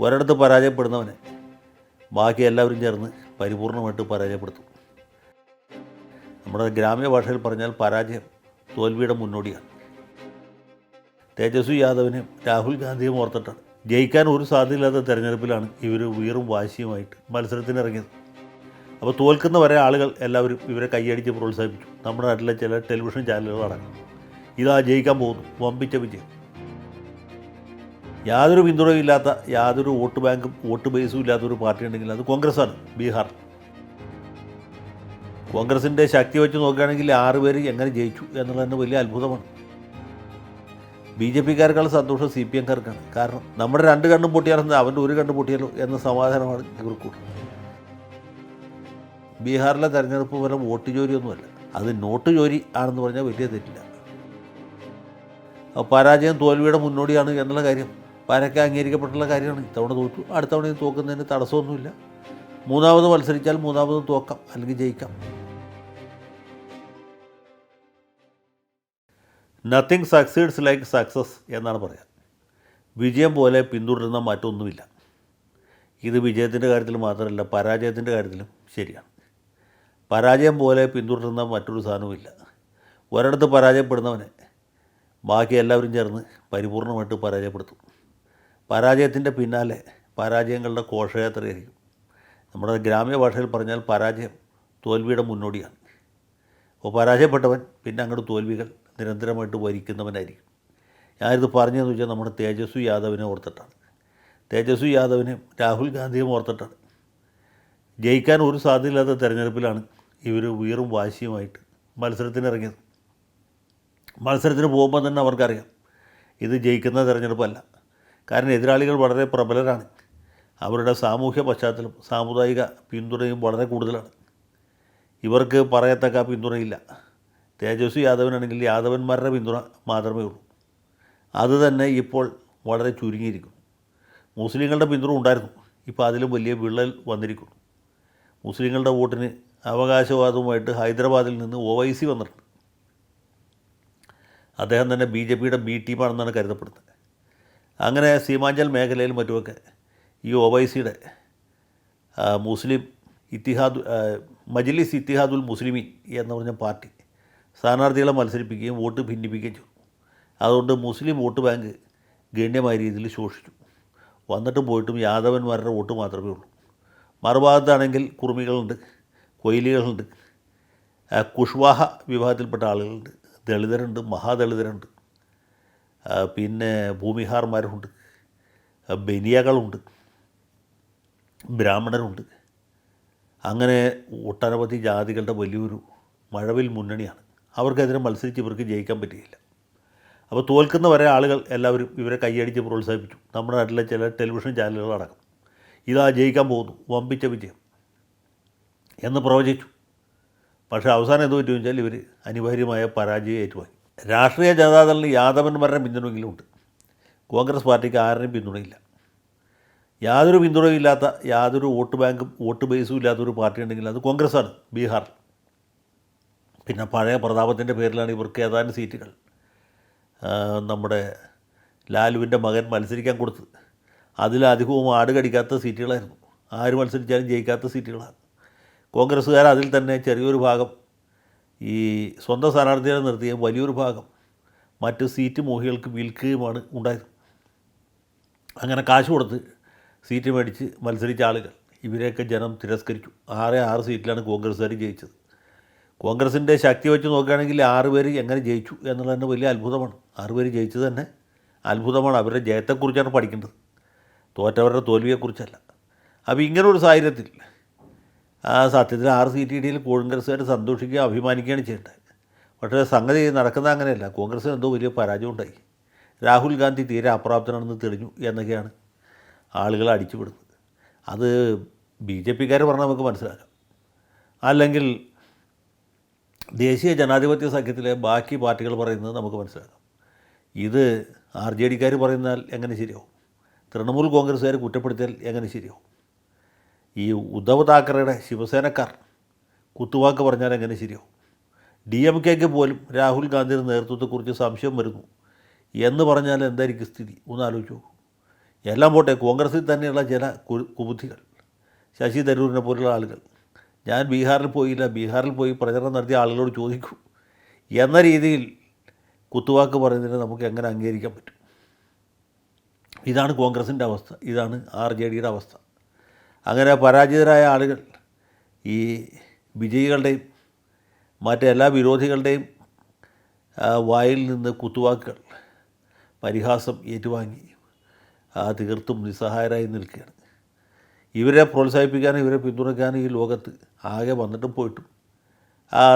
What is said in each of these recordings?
ഒരിടത്ത് പരാജയപ്പെടുന്നവനെ ബാക്കി എല്ലാവരും ചേർന്ന് പരിപൂർണമായിട്ട് പരാജയപ്പെടുത്തും. നമ്മുടെ ഗ്രാമീണ ഭാഷയിൽ പറഞ്ഞാൽ പരാജയം തോൽവിയുടെ മുന്നോടിയാണ്. തേജസ്വി യാദവിനെയും രാഹുൽ ഗാന്ധിയും ഓർത്തിട്ടാണ്. ജയിക്കാൻ ഒരു സാധ്യതയില്ലാത്ത തെരഞ്ഞെടുപ്പിലാണ് ഇവർ വീറും വാശിയുമായിട്ട് മത്സരത്തിനിറങ്ങിയത്. അപ്പോൾ തോൽക്കുന്ന വരെ ആളുകൾ എല്ലാവരും ഇവരെ കൈയടിച്ച് പ്രോത്സാഹിപ്പിച്ചു. നമ്മുടെ നാട്ടിലെ ചില ടെലിവിഷൻ ചാനലുകൾ അടക്കം ഇതാ ജയിക്കാൻ പോകുന്നു. വമ്പിച്ച വിജയം. യാതൊരു പിന്തുണയും ഇല്ലാത്ത യാതൊരു വോട്ട് ബാങ്കും വോട്ട് ബേസും ഇല്ലാത്ത ഒരു പാർട്ടി ഉണ്ടെങ്കിൽ അത് കോൺഗ്രസ്സാണ് ബീഹാർ. കോൺഗ്രസിന്റെ ശക്തി വെച്ച് നോക്കുകയാണെങ്കിൽ ആറ് പേര് എങ്ങനെ ജയിച്ചു എന്നുള്ളത് തന്നെ വലിയ അത്ഭുതമാണ്. ബി ജെ പിക്കാർക്കുള്ള സന്തോഷം സി പി എംകാർക്കാണ് കാരണം നമ്മുടെ രണ്ട് കണ്ണും പൊട്ടിയാലും അവന്റെ ഒരു കണ്ണ് പൊട്ടിയാലോ എന്ന സമാധാനമാണ് ഇവർക്കുള്ളത് ബീഹാറിലെ തെരഞ്ഞെടുപ്പ് ഫലം വോട്ട് ജോലിയൊന്നുമല്ല. അത് നോട്ട് ജോലി ആണെന്ന് പറഞ്ഞാൽ വലിയ തെറ്റില്ല. പരാജയം തോൽവിയുടെ മുന്നോടിയാണ് എന്നുള്ള കാര്യം. പരക്കെ അംഗീകരിക്കപ്പെട്ടുള്ള കാര്യമാണ്. ഇത്തവണ തോറ്റു. അടുത്ത തവണയും തോക്കുന്നതിന് തടസ്സമൊന്നുമില്ല. മൂന്നാമത് മത്സരിച്ചാൽ മൂന്നാമത് തോക്കാം. അല്ലെങ്കിൽ ജയിക്കാം. നത്തിങ് സക്സീഡ്സ് ലൈക്ക് സക്സസ് എന്നാണ് പറയുക വിജയം പോലെ പിന്തുടരുന്ന മറ്റൊന്നുമില്ല. ഇത് വിജയത്തിന്റെ കാര്യത്തിൽ മാത്രമല്ല പരാജയത്തിന്റെ കാര്യത്തിലും ശരിയാണ്. പരാജയം പോലെ പിന്തുടരുന്ന മറ്റൊരു സാധനവുമില്ല. ഒരിടത്ത് പരാജയപ്പെടുന്നവനെ ബാക്കി എല്ലാവരും ചേർന്ന് പരിപൂർണമായിട്ട് പരാജയപ്പെടുത്തും. പരാജയത്തിന്റെ പിന്നാലെ പരാജയങ്ങളുടെ ഘോഷയാത്രയായിരിക്കും. നമ്മുടെ ഗ്രാമീണ ഭാഷയിൽ പറഞ്ഞാൽ പരാജയം തോൽവിയുടെ മുന്നോടിയാണ്. അപ്പോൾ പരാജയപ്പെട്ടവൻ പിന്നെ അങ്ങോട്ട് തോൽവികൾ നിരന്തരമായിട്ട് വരിക്കുന്നവനായിരിക്കും. ഞാനിത് പറഞ്ഞതെന്ന് വെച്ചാൽ നമ്മുടെ തേജസ്വി യാദവിനെ ഓർത്തിട്ടാണ്. തേജസ്വി യാദവിനെയും രാഹുൽ ഗാന്ധിയും ഓർത്തിട്ടാണ്. ജയിക്കാൻ ഒരു സാധ്യതയില്ലാത്ത തെരഞ്ഞെടുപ്പിലാണ് ഇവർ വീറും വാശിയുമായിട്ട് മത്സരത്തിനിറങ്ങിയത്. മത്സരത്തിന് പോകുമ്പോൾ തന്നെ അവർക്കറിയാം ഇത് ജയിക്കുന്ന തെരഞ്ഞെടുപ്പല്ല. കാരണം എതിരാളികൾ വളരെ പ്രബലരാണ്. അവരുടെ സാമൂഹ്യ പശ്ചാത്തലം സാമുദായിക പിന്തുണയും വളരെ കൂടുതലാണ്. ഇവർക്ക് പറയത്തക്ക പിന്തുണയില്ല. തേജസ്വി യാദവനാണെങ്കിൽ യാദവന്മാരുടെ പിന്തുണ മാത്രമേ ഉള്ളൂ. അത് തന്നെ ഇപ്പോൾ വളരെ ചുരുങ്ങിയിരിക്കുന്നു. മുസ്ലിങ്ങളുടെ പിന്തുണ ഉണ്ടായിരുന്നു. ഇപ്പോൾ അതിലും വലിയ വിള്ളൽ വന്നിരിക്കുന്നു. മുസ്ലിങ്ങളുടെ വോട്ടിന് അവകാശവാദവുമായിട്ട് ഹൈദരാബാദിൽ നിന്ന് ഒ വൈ സി വന്നിട്ടുണ്ട്. അദ്ദേഹം തന്നെ ബി ജെ പിയുടെ ബി ടീമാണെന്നാണ് കരുതപ്പെടുന്നത്. അങ്ങനെ സീമാഞ്ചൽ മേഖലയിൽ മറ്റുമൊക്കെ ഈ ഒ വൈ സിയുടെ മുസ്ലിം ഇത്തിഹാദ് മജ്ലിസ് ഇത്തിഹാദുൽ മുസ്ലിമീൻ എന്ന് പറഞ്ഞ പാർട്ടി സ്ഥാനാർത്ഥികളെ മത്സരിപ്പിക്കുകയും വോട്ട് ഭിന്നിപ്പിക്കുകയും ചെയ്തു. അതുകൊണ്ട് മുസ്ലിം വോട്ട് ബാങ്ക് ഗണ്യമായ രീതിയിൽ ശോഷിച്ചു. വന്നിട്ടും പോയിട്ടും യാദവന്മാരുടെ വോട്ട് മാത്രമേ ഉള്ളൂ. മറുഭാഗത്താണെങ്കിൽ കുറുമികളുണ്ട് കൊയിലികളുണ്ട് കുഷ്വാഹ വിഭാഗത്തിൽപ്പെട്ട ആളുകളുണ്ട് ദളിതരുണ്ട് മഹാദളിതരുണ്ട്. പിന്നെ ഭൂമിഹാർമാരുണ്ട്. ബനിയകളുണ്ട്. ബ്രാഹ്മണരുണ്ട്. അങ്ങനെ ഒട്ടനവധി ജാതികളുടെ വലിയൊരു മഴവിൽ മുന്നണിയാണ്. അവർക്കെതിരെ മത്സരിച്ച് ഇവർക്ക് ജയിക്കാൻ പറ്റുകയില്ല അപ്പോൾ തോൽക്കുന്ന വരെ ആളുകൾ എല്ലാവരും ഇവരെ കൈയടിച്ച് പ്രോത്സാഹിപ്പിച്ചു. നമ്മുടെ നാട്ടിലെ ചില ടെലിവിഷൻ ചാനലുകൾ അടക്കം. ഇതാ ജയിക്കാൻ പോകുന്നു. വമ്പിച്ച വിജയം. എന്ന് പ്രവചിച്ചു. പക്ഷേ അവസാനം എന്ത് പറ്റുമെന്ന് വെച്ചാൽ ഇവർ അനിവാര്യമായ പരാജയം ഏറ്റുവാങ്ങി. രാഷ്ട്രീയ ജനതാദളിന് യാദവന്മാരുടെ പിന്തുണയെങ്കിലും ഉണ്ട്. കോൺഗ്രസ് പാർട്ടിക്ക് ആരുടെയും പിന്തുണയില്ല. യാതൊരു പിന്തുണയും ഇല്ലാത്ത യാതൊരു വോട്ട് ബാങ്കും വോട്ട് ബേസും ഇല്ലാത്തൊരു പാർട്ടി ഉണ്ടെങ്കിൽ അത് കോൺഗ്രസ്സാണ് ബീഹാർ പിന്നെ പഴയ പ്രതാപത്തിന്റെ പേരിലാണ് ഇവർക്ക് ഏതാനും സീറ്റുകൾ. നമ്മുടെ ലാലുവിന്റെ മകൻ മത്സരിക്കാൻ കൊടുത്തത്. അതിലധികവും ആട് കടിക്കാത്ത സീറ്റുകളായിരുന്നു. ആര് മത്സരിച്ചാലും ജയിക്കാത്ത സീറ്റുകളാണ്. കോൺഗ്രസ്സുകാർ അതിൽ തന്നെ ചെറിയൊരു ഭാഗം ഈ സ്വന്തം സ്ഥാനാർത്ഥികളെ നിർത്തിയ വലിയൊരു ഭാഗം മറ്റു സീറ്റ് മോഹികൾക്ക് വിൽക്കുകയുമാണ് ഉണ്ടായത്. അങ്ങനെ കാശ് കൊടുത്ത് സീറ്റ് മേടിച്ച് മത്സരിച്ച ആളുകൾ ഇവരെയൊക്കെ ജനം തിരസ്കരിച്ചു. ആറ് ആറ് സീറ്റിലാണ് കോൺഗ്രസ്സുകാർ ജയിച്ചത്. കോൺഗ്രസിന്റെ ശക്തി വെച്ച് നോക്കുകയാണെങ്കിൽ ആറ് പേര് എങ്ങനെ ജയിച്ചു എന്നുള്ളത് തന്നെ വലിയ അത്ഭുതമാണ്. ആറ് പേര് ജയിച്ചത് തന്നെ അത്ഭുതമാണ്. അവരുടെ ജയത്തെക്കുറിച്ചാണ് പഠിക്കേണ്ടത്. തോറ്റവരുടെ തോൽവിയെക്കുറിച്ചല്ല. അപ്പോൾ ഇങ്ങനൊരു സാഹചര്യത്തിൽ സത്യത്തിൽ ആറ് സീറ്റ് ഡിയിൽ കോൺഗ്രസ്സുകാർ സന്തോഷിക്കുക അഭിമാനിക്കുകയാണ് ചെയ്യേണ്ടത് പക്ഷേ സംഗതി നടക്കുന്ന അങ്ങനെയല്ല. കോൺഗ്രസ്സിന് എന്തോ വലിയ പരാജയം ഉണ്ടായി രാഹുൽ ഗാന്ധി തീരെ അപ്രാപ്തനാണെന്ന് തെളിഞ്ഞു എന്നൊക്കെയാണ് ആളുകൾ അടിച്ചുവിടുന്നത് അത് ബി ജെ പിക്കാർ പറഞ്ഞാൽ നമുക്ക് മനസ്സിലാക്കാം. അല്ലെങ്കിൽ ദേശീയ ജനാധിപത്യ സഖ്യത്തിലെ ബാക്കി പാർട്ടികൾ പറയുന്നത് നമുക്ക് മനസ്സിലാക്കാം. ഇത് ആർ ജെ ഡിക്കാർ പറയുന്നാൽ എങ്ങനെ ശരിയാവും? തൃണമൂൽ കോൺഗ്രസ്സുകാർ കുറ്റപ്പെടുത്തിയാൽ എങ്ങനെ ശരിയാവും? ഈ ഉദ്ധവ് താക്കറയുടെ ശിവസേനക്കാർ കുത്തുവാക്ക് പറഞ്ഞാൽ എങ്ങനെ ശരിയാവും? ഡി എം കെക്ക് പോലും രാഹുൽ ഗാന്ധിയുടെ നേതൃത്വത്തെക്കുറിച്ച് സംശയം വരുന്നു. എന്ന് പറഞ്ഞാൽ എന്തായിരിക്കും സ്ഥിതി? ഒന്ന് ആലോചിച്ച് എല്ലാം പോട്ടെ കോൺഗ്രസിൽ തന്നെയുള്ള ചില കുബുദ്ധികൾ ശശി തരൂരിനെ പോലുള്ള ആളുകൾ. ഞാൻ ബീഹാറിൽ പോയില്ല ബീഹാറിൽ പോയി പ്രചരണം നടത്തിയ ആളുകളോട് ചോദിക്കൂ എന്ന രീതിയിൽ കുത്തുവാക്ക് പറയുന്നതിന് നമുക്ക് എങ്ങനെ അംഗീകരിക്കാൻ പറ്റും? ഇതാണ് കോൺഗ്രസിന്റെ അവസ്ഥ ഇതാണ് ആർ ജെ ഡിയുടെ അവസ്ഥ. അങ്ങനെ പരാജിതരായ ആളുകൾ ഈ വിജയികളുടെയും മറ്റെല്ലാ വിരോധികളുടെയും വായിൽ നിന്ന് കുത്തുവാക്കുകൾ പരിഹാസം ഏറ്റുവാങ്ങി തീർത്തും നിസ്സഹായരായി നിൽക്കുകയാണ്. ഇവരെ പ്രോത്സാഹിപ്പിക്കാനും ഇവരെ പിന്തുണയ്ക്കാനും ഈ ലോകത്ത് ആകെ വന്നിട്ടും പോയിട്ടും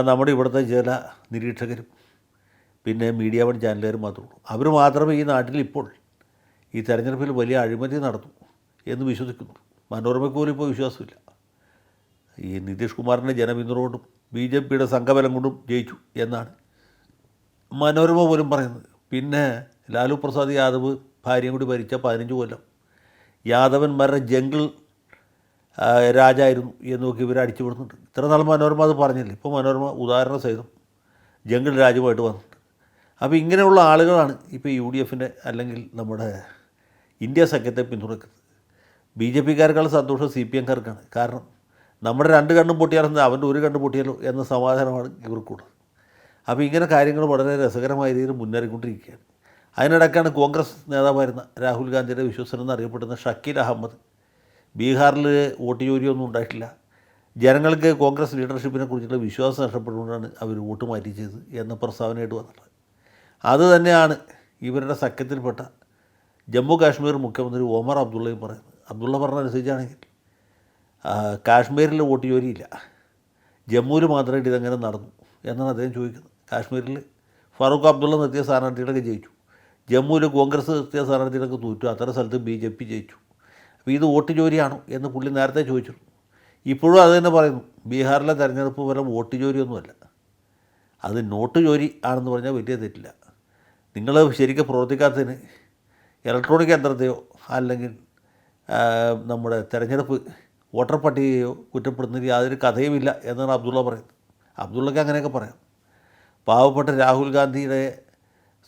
നമ്മുടെ ഇവിടുത്തെ ചില നിരീക്ഷകരും പിന്നെ മീഡിയ വൺ ചാനലുകാരും മാത്രമേ ഉള്ളൂ. അവർ മാത്രമേ ഈ നാട്ടിൽ ഇപ്പോൾ ഈ തെരഞ്ഞെടുപ്പിൽ വലിയ അഴിമതി നടന്നു എന്ന് വിശ്വസിക്കുന്നു മനോരമയ്ക്ക് പോലും ഇപ്പോൾ വിശ്വാസമില്ല. ഈ നിതീഷ് കുമാറിന്റെ ജനപിന്തുണ കൊണ്ടും ബി ജെ പിയുടെ സംഘബലം കൊണ്ടും ജയിച്ചു എന്നാണ് മനോരമ പോലും പറയുന്നത്. പിന്നെ ലാലു പ്രസാദ് യാദവ് ഭാര്യയും കൂടി ഭരിച്ച പതിനഞ്ച് കൊല്ലം യാദവന്മാരുടെ ജംഗിൾ രാജായിരുന്നു എന്നൊക്കെ ഇവർ അടിച്ചുപിടുന്നുണ്ട് ഇത്ര നാൾ മനോരമ അത് പറഞ്ഞില്ല? ഇപ്പോൾ മനോരമ ഉദാഹരണ സഹിതം ജംഗിൾ രാജ്യമായിട്ട് വന്നിട്ടുണ്ട്. അപ്പോൾ ഇങ്ങനെയുള്ള ആളുകളാണ് ഇപ്പോൾ യു ഡി എഫിന്റെ അല്ലെങ്കിൽ നമ്മുടെ ഇന്ത്യ സഖ്യത്തെ പിന്തുണയ്ക്കുന്നത്. ബി ജെ പിക്കാരെക്കാൾ സന്തോഷം സി പി എംകാർക്കാണ് കാരണം നമ്മുടെ രണ്ട് കണ്ണും പൊട്ടിയാലെന്ന് അവന്റെ ഒരു കണ്ണ് പൊട്ടിയാലോ എന്ന സമാധാനമാണ് ഇവർക്കുള്ളത്. അപ്പോൾ ഇങ്ങനെ കാര്യങ്ങൾ വളരെ രസകരമായ രീതിയിൽ മുന്നേറിക്കൊണ്ടിരിക്കുകയാണ്. അതിനിടയ്ക്കാണ് കോൺഗ്രസ് നേതാവായിരുന്ന രാഹുൽ ഗാന്ധിയുടെ വിശ്വസനം എന്നറിയപ്പെടുന്ന ഷക്കീൽ അഹമ്മദ് ബീഹാറിൽ വോട്ട് ജോലിയൊന്നും ഉണ്ടായിട്ടില്ല. ജനങ്ങൾക്ക് കോൺഗ്രസ് ലീഡർഷിപ്പിനെ കുറിച്ചുള്ള വിശ്വാസം നഷ്ടപ്പെട്ടുകൊണ്ടാണ് അവർ വോട്ട് മാറ്റി ചെയ്തത് എന്ന പ്രസ്താവനയായിട്ട് വന്നിട്ടുള്ളത്. അത് തന്നെയാണ് ഇവരുടെ സഖ്യത്തിൽപ്പെട്ട ജമ്മു കാശ്മീർ മുഖ്യമന്ത്രി ഒമർ അബ്ദുള്ളയും പറയുന്നത്. അബ്ദുള്ള പറഞ്ഞ അനുസരിച്ചാണെങ്കിൽ കാശ്മീരിൽ വോട്ട് ചോരിയില്ല ജമ്മുവിൽ മാത്രമായിട്ട് ഇതെങ്ങനെ നടന്നു എന്നാണ് അദ്ദേഹം ചോദിക്കുന്നത്. കാശ്മീരിൽ ഫറൂഖ് അബ്ദുള്ള നിർത്തിയ സ്ഥാനാർത്ഥികളൊക്കെ ജയിച്ചു. ജമ്മുവിൽ കോൺഗ്രസ് നിർത്തിയ സ്ഥാനാർത്ഥികളൊക്കെ തോറ്റു. അത്തരം സ്ഥലത്ത് ബി ജെ പി ജയിച്ചു. അപ്പോൾ ഇത് വോട്ട് ജോലിയാണോ എന്ന് പുള്ളി നേരത്തെ ചോദിച്ചിരുന്നു. ഇപ്പോഴും അത് തന്നെ പറയുന്നു. ബീഹാറിലെ തെരഞ്ഞെടുപ്പ് ഫലം വോട്ട് ജോലിയൊന്നുമല്ല. അത് നോട്ട് ജോലി ആണെന്ന് പറഞ്ഞാൽ വലിയ തെറ്റില്ല. നിങ്ങൾ ശരിക്കും പ്രവർത്തിക്കാത്തതിന് ഇലക്ട്രോണിക് യന്ത്രത്തെയോ അല്ലെങ്കിൽ നമ്മുടെ തെരഞ്ഞെടുപ്പ് വോട്ടർ പട്ടികയോ കുറ്റപ്പെടുത്തുന്നതിൽ യാതൊരു കഥയുമില്ല എന്നാണ് അബ്ദുള്ള പറയുന്നത്. അബ്ദുള്ളക്ക് അങ്ങനെയൊക്കെ പറയാം. പാവപ്പെട്ട രാഹുൽ ഗാന്ധിയുടെ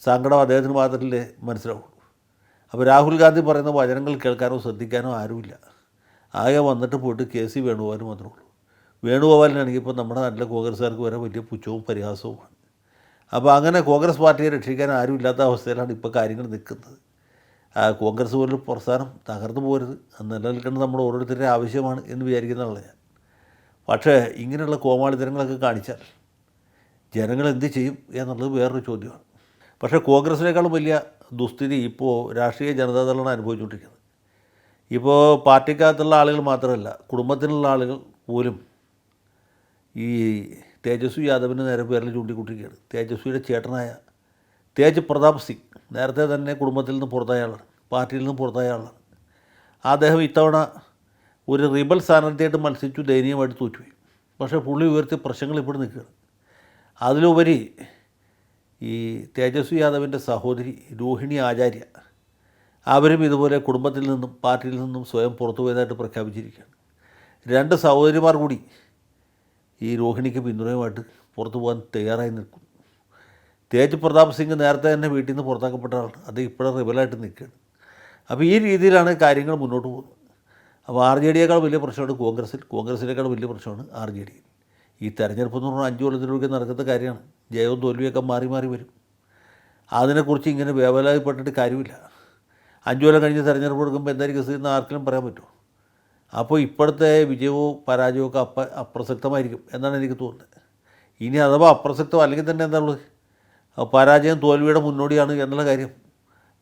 സങ്കടം അദ്ദേഹത്തിന് മാത്രമല്ലേ മനസ്സിലാവുള്ളൂ. അപ്പോൾ രാഹുൽ ഗാന്ധി പറയുന്ന വചനങ്ങൾ കേൾക്കാനോ ശ്രദ്ധിക്കാനോ ആരുമില്ല. ആകെ വന്നിട്ട് പോയിട്ട് കെ സി വേണുഗോപാലും ഉള്ളൂ. വേണുഗോപാലിനാണെങ്കിൽ ഇപ്പോൾ നമ്മുടെ നാട്ടിലെ കോൺഗ്രസ്സുകാർക്ക് വരെ വലിയ പുച്ഛവും പരിഹാസവുമാണ്. അപ്പോൾ അങ്ങനെ കോൺഗ്രസ് പാർട്ടിയെ രക്ഷിക്കാൻ ആരുമില്ലാത്ത അവസ്ഥയിലാണ് ഇപ്പോൾ കാര്യങ്ങൾ നിൽക്കുന്നത്. കോൺഗ്രസ് പോലൊരു പ്രസ്ഥാനം തകർന്നു പോരുത്. നിലനിൽക്കേണ്ടത് നമ്മുടെ ഓരോരുത്തരുടെ ആവശ്യമാണ് എന്ന് വിചാരിക്കുന്നതാണ് ഞാൻ. പക്ഷേ ഇങ്ങനെയുള്ള കോമാളിത്തരങ്ങളൊക്കെ കാണിച്ചാൽ ജനങ്ങൾ എന്ത് ചെയ്യും എന്നുള്ളത് വേറൊരു ചോദ്യമാണ്. പക്ഷേ കോൺഗ്രസിനേക്കാളും വലിയ ദുസ്ഥിതി ഇപ്പോൾ രാഷ്ട്രീയ ജനതാദളാണ് അനുഭവിച്ചുകൊണ്ടിരിക്കുന്നത്. ഇപ്പോൾ പാർട്ടിക്കകത്തുള്ള ആളുകൾ മാത്രമല്ല കുടുംബത്തിലുള്ള ആളുകൾ പോലും ഈ തേജസ്വി യാദവിന് നേരെ പേരിൽ ചൂണ്ടിക്കൊണ്ടിരിക്കുകയാണ്. തേജസ്വിയുടെ ചേട്ടനായ തേജ് പ്രതാപ് സിംഗ്. നേരത്തെ തന്നെ കുടുംബത്തിൽ നിന്ന് പുറത്തായ ആളാണ് പാർട്ടിയിൽ നിന്ന് പുറത്തായ ആളാണ് അദ്ദേഹം ഇത്തവണ ഒരു റിബൽ സ്ഥാനാർത്ഥിയായിട്ട് മത്സരിച്ചു ദയനീയമായിട്ട് തോറ്റുപോയി. പക്ഷേ പുള്ളി ഉയർത്തിയ പ്രശ്നങ്ങൾ ഇപ്പോൾ നിൽക്കുകയാണ്. അതിലുപരി ഈ തേജസ്വി യാദവിന്റെ സഹോദരി രോഹിണി ആചാര്യ അവരും ഇതുപോലെ കുടുംബത്തിൽ നിന്നും പാർട്ടിയിൽ നിന്നും സ്വയം പുറത്തു പോയതായിട്ട് പ്രഖ്യാപിച്ചിരിക്കുകയാണ്. രണ്ട് സഹോദരിമാർ കൂടി ഈ രോഹിണിക്ക് പിന്തുണയുമായിട്ട് പുറത്തു പോകാൻ തയ്യാറായി നിൽക്കുന്നു. തേജ് പ്രതാപ് സിംഗ് നേരത്തെ തന്നെ വീട്ടിൽ നിന്ന് പുറത്താക്കപ്പെട്ട ആളാണ്. അത് ഇപ്പോഴും റിബലായിട്ട് നിൽക്കുകയാണ്. അപ്പോൾ ഈ രീതിയിലാണ് കാര്യങ്ങൾ മുന്നോട്ട് പോകുന്നത്. അപ്പോൾ ആർ ജെ ഡിയേക്കാൾ വലിയ പ്രശ്നമാണ് കോൺഗ്രസിൽ. കോൺഗ്രസിനേക്കാൾ വലിയ പ്രശ്നമാണ് ആർ ജെ ഡിയിൽ ഈ തെരഞ്ഞെടുപ്പ് എന്ന് പറഞ്ഞാൽ അഞ്ച് കൊല്ലത്തിലൊക്കെ നടക്കുന്ന കാര്യമാണ്. ജയവും തോൽവിയൊക്കെ മാറി മാറി വരും. അതിനെക്കുറിച്ച് ഇങ്ങനെ വേവലാതിപ്പെട്ടിട്ട് കാര്യമില്ല. അഞ്ച് കൊല്ലം കഴിഞ്ഞ് തെരഞ്ഞെടുപ്പ് എടുക്കുമ്പോൾ എന്തായിരിക്കും സ്ഥിതി എന്ന് ആർക്കെങ്കിലും പറയാൻ പറ്റുമോ? അപ്പോൾ ഇപ്പോഴത്തെ വിജയവും പരാജയവും ഒക്കെ അപ്പ അപ്രസക്തമായിരിക്കും എന്നാണ് എനിക്ക് തോന്നുന്നത്. ഇനി അഥവാ അപ്രസക്തം അല്ലെങ്കിൽ തന്നെ എന്താ ഉള്ളത്? പരാജയം തോൽവിയുടെ മുന്നോടിയാണ് എന്നുള്ള കാര്യം.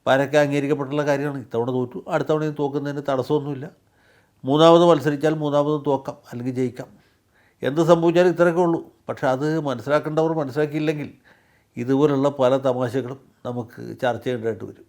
പരക്കെ അംഗീകരിക്കപ്പെട്ടുള്ള കാര്യമാണ്. ഇത്തവണ തോറ്റു അടുത്ത തവണയും തോക്കുന്നതിന് തടസ്സമൊന്നുമില്ല. മൂന്നാമത് മത്സരിച്ചാൽ മൂന്നാമത് തോക്കാം അല്ലെങ്കിൽ ജയിക്കാം. എന്ത് സംഭവിച്ചാലും ഇത്രയൊക്കെ ഉള്ളൂ. പക്ഷേ അത് മനസ്സിലാക്കേണ്ടവർ മനസ്സിലാക്കിയില്ലെങ്കിൽ ഇതുപോലുള്ള പല തമാശകളും നമുക്ക് ചർച്ച ചെയ്യേണ്ടതായിട്ട് വരും.